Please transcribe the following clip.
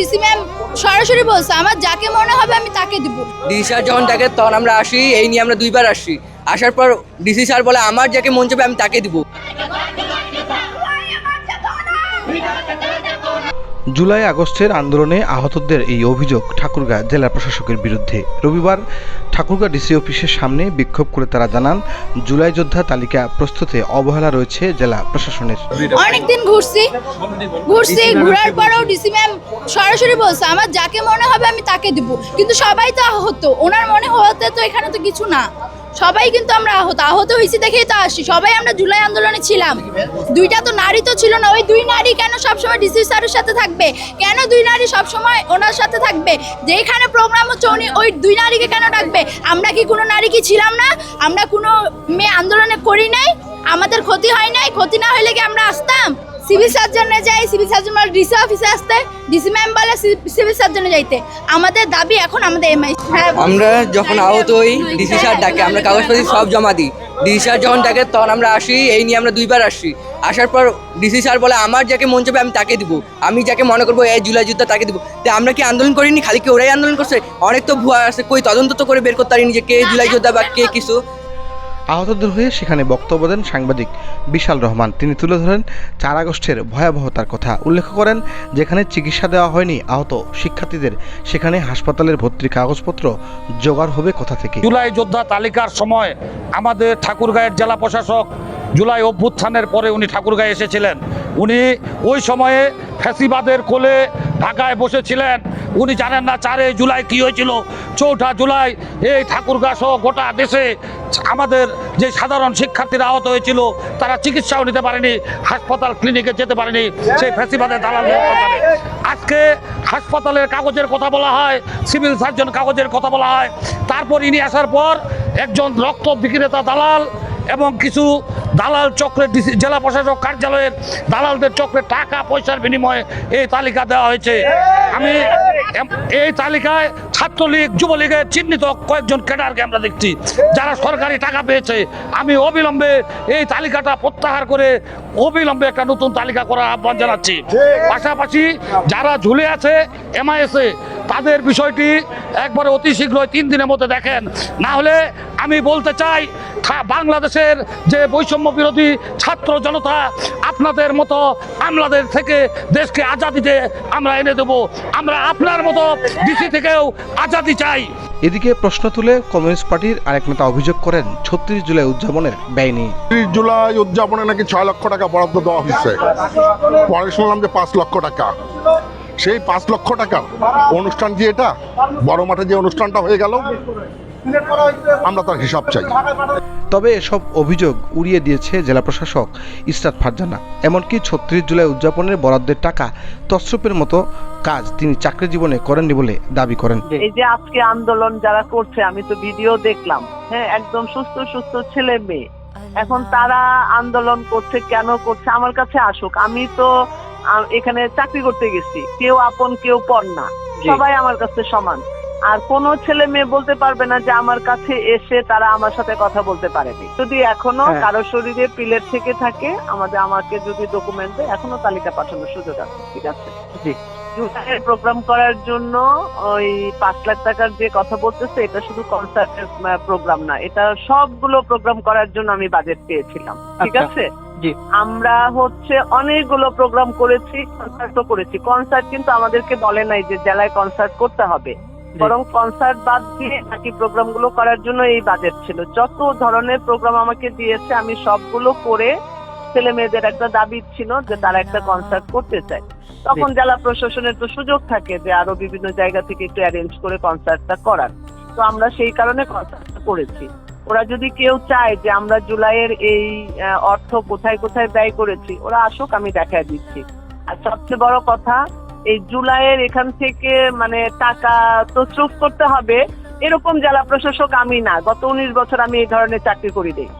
DC ma'am সরাসরি বলছে আমার যাকে মনে হবে আমি তাকে দিব। ডিসি স্যার যখন ডাকে তখন আমরা আসি এই নিয়ে আমরা দুইবার আসি। আসার পর ডিসি স্যার বলে আমার যাকে মন চাবে আমি তাকে দিব। জুলাই আগস্টের আন্দোলনে আহতদের এই অভিযোগ ঠাকুরগাঁ জেলা প্রশাসকের বিরুদ্ধে। রবিবার ঠাকুরগাঁ ডিসি অফিসের সামনে বিক্ষোভ করে তারা জানান জুলাই যোদ্ধা তালিকা প্রস্তুতে অবহেলা রয়েছে জেলা প্রশাসনের। অনেকদিন ঘুরছি। ঘুরছি ঘোরার পরেও ডিসি ম্যাম সরাসরি বলছে আমার যাকে মনে হবে আমি তাকে দিব। কিন্তু সবাই তো আহত। ওনার মনে হতে তো এখানে তো কিছু না। সবাই কিন্তু আমরা আহত আহত হয়েছি দেখেই তো আসি সবাই আমরা জুলাই আন্দোলনে ছিলাম। দুইটা তো নারী তো ছিল না। ওই দুই নারী কেন সবসময় ডিসি স্যারের সাথে থাকবে? কেন দুই নারী সবসময় ওনার সাথে থাকবে? যেখানে প্রোগ্রাম হচ্ছে উনি ওই দুই নারীকে কেন ডাকবে? আমরা কি কোনো নারী কি ছিলাম না? আমরা কোনো মেয়ে আন্দোলনে করি নাই? আমাদের ক্ষতি হয় নাই? ক্ষতি না হলে কি আমরা আসতাম? সিভিল সার্জনে যাই সিভিল সার্জন বলে ডিসি অফিসে আসতে ডিসি ম্যাম বলে সিভিল সার্জনে যাইতে। আমাদের দাবি এখন আমাদের এমআই হ্যাঁ আমরা যখন আহত হই ডিসি স্যার ডাকে আমরা কাগজপাতি সব জমা দিই। ডিসি স্যার যখন ডাকে তখন আমরা আসি এই নিয়ে আমরা দুইবার আসি। আসার পর ডিসি স্যার বলে আমার যাকে মন চাবে আমি তাকে দিব। আমি যাকে মনে করব এই জুলাই যুদ্ধ তাকে দিব। তো আমরা কি আন্দোলন করিনি? খালি কি ওরাই আন্দোলন করছে? অনেক তো ভুয়া আছে। কই তদন্ত তো করে বের করতে পারিনি যে কে জুলাই যোদ্ধা বা কে কিছু। আহতদের হয়ে সেখানে বক্তব্য দেন সাংবাদিক বিশাল রহমান। তিনি তুলে ধরেন, চার আগস্টের ভয়াবহতার কথা উল্লেখ করেন, যেখানে চিকিৎসা দেওয়া হয়নি আহত শিক্ষার্থীদের। সেখানে হাসপাতালের ভর্তির কাগজপত্র জোগাড় হবে কোথা থেকে? জুলাই যোদ্ধা তালিকার সময় আমাদের ঠাকুরগাঁয়ের জেলা প্রশাসক জুলাই অভ্যুত্থানের পরে উনি ঠাকুরগাঁয়ে এসেছিলেন। উনি ওই সময়ে ফ্যাসিবাদের কোলে ঢাকায় বসেছিলেন। উনি জানেন না চারে জুলাই কি হয়েছিল, চৌঠা জুলাই এই ঠাকুরগাঁ সহ গোটা দেশে আমাদের যে সাধারণ শিক্ষার্থীরা আহত হয়েছিল, তারা চিকিৎসাও নিতে পারেনি, হাসপাতাল ক্লিনিকে যেতে পারেনি, সেই ফ্যাসিবাদের দালাল আজকে হাসপাতালের কাগজের কথা বলা হয়, সিভিল সার্জন কাগজের কথা বলা হয়, তারপর ইনি আসার পর একজন রক্ত বিক্রেতা দালাল এবং কিছু দালাল চক্রের জেলা প্রশাসক কার্যালয়ের দালালদের চক্রে টাকা পয়সার বিনিময়ে এই তালিকা দেওয়া হয়েছে। আমি এই তালিকায় ছাত্রলীগ যুবলীগের চিহ্নিত কয়েকজন ক্যাডারকে আমরা দেখছি যারা সরকারি টাকা পেয়েছে। আমি অবিলম্বে এই তালিকাটা প্রত্যাহার করে অবিলম্বে একটা নতুন তালিকা করার আহ্বান জানাচ্ছি। পাশাপাশি যারা ঝুলে আছে এমআইএসে তাদের বিষয়টি একবারে অতি শীঘ্রই তিন দিনের মধ্যে দেখেন। না হলে আমি বলতে চাই বাংলাদেশের যে বৈষম্য বিরোধী ছাত্র জনতা আপনাদের মতো আমলাদের থেকে দেশকে আজাদিতে আমরা এনে দেব। আমরা আপনার মতো ডিসি থেকেও আজাদি চাই। এদিকে প্রশ্ন তুলে কমিউনিস্ট পার্টির আরেক নেতা অভিযোগ করেন ছত্রিশ জুলাই উদযাপনের ব্যয় নিয়ে। তিরিশ জুলাই উদযাপনে নাকি ছয় লক্ষ টাকা বরাদ্দ দেওয়া হয়েছে। পরে শুনলাম যে পাঁচ লক্ষ টাকা। সেই পাঁচ লক্ষ টাকা অনুষ্ঠান কি এটা? বড় মাঠে যে অনুষ্ঠানটা হয়ে গেল আমরা তার হিসাব চাই। তবে এসব অভিযোগ উড়িয়ে দিয়েছে জেলা প্রশাসক ইসরাত ফারজানা। এমনকি ছত্রিশ জুলাই উদযাপনের বরাদ্দের টাকা তসরূপের মতো কাজ তিনি চাকরি জীবনে করেননি বলে দাবি করেন। এই যে আজকে আন্দোলন যারা করছে আমি তো ভিডিও দেখলাম। হ্যাঁ একদম সুস্থ সুস্থ ছেলে মেয়ে। এখন তারা আন্দোলন করছে কেন করছে? আমার কাছে আসুক। আমি তো এখানে চাকরি করতে গেছি। কেউ আপন কেউ পর না সবাই আমার কাছে সমান। আর কোন ছেলে মেয়ে বলতে পারবে না যে আমার কাছে এসে তারা আমার সাথে কথা বলতে পারেনি। যদি এখনও কারও শরীরে পিলের থেকে থাকে আমাদের আমাকে যদি ডকুমেন্ট এখনও তালিকা পাঠানোর সুযোগ আছে ঠিক আছে? প্রোগ্রাম করার জন্য ওই পাঁচ লাখ টাকার যে কথা বলতেছে এটা শুধু কনসার্টের প্রোগ্রাম না। এটা সবগুলো প্রোগ্রাম করার জন্য আমি বাজেট পেয়েছিলাম ঠিক আছে? আমরা হচ্ছে অনেকগুলো প্রোগ্রাম করেছি কনসার্টও করেছি। কনসার্ট কিন্তু আমাদেরকে বলে নাই যে জেলায় কনসার্ট করতে হবে। বরং কনসার্ট বাদ দিয়ে বাকি প্রোগ্রামগুলো করার জন্য এই বাজেট ছিল। যত ধরনের প্রোগ্রাম আমাকে দিয়েছে আমি সবগুলো করে ছেলে মেয়েদের একটা দাবি ছিল যে তারা একটা কনসার্ট করতে চায়। তখন জেলা প্রশাসনের তো সুযোগ থাকে যে আরও বিভিন্ন জায়গা থেকে একটু অ্যারেঞ্জ করে কনসার্টটা করার। তো আমরা সেই কারণে কনসার্টটা করেছি। ওরা যদি কেউ চায় যে আমরা জুলাইয়ের এই অর্থ কোথায় কোথায় ব্যয় করেছি, ওরা আসুক, আমি দেখা দিচ্ছি। আর সবচেয়ে বড় কথা, এই জুলাইয়ের এখান থেকে মানে টাকা তো তসরুফ করতে হবে। এরকম জেলা প্রশাসক আমি না। গত উনিশ বছর আমি এই ধরনের চাকরি করি দেই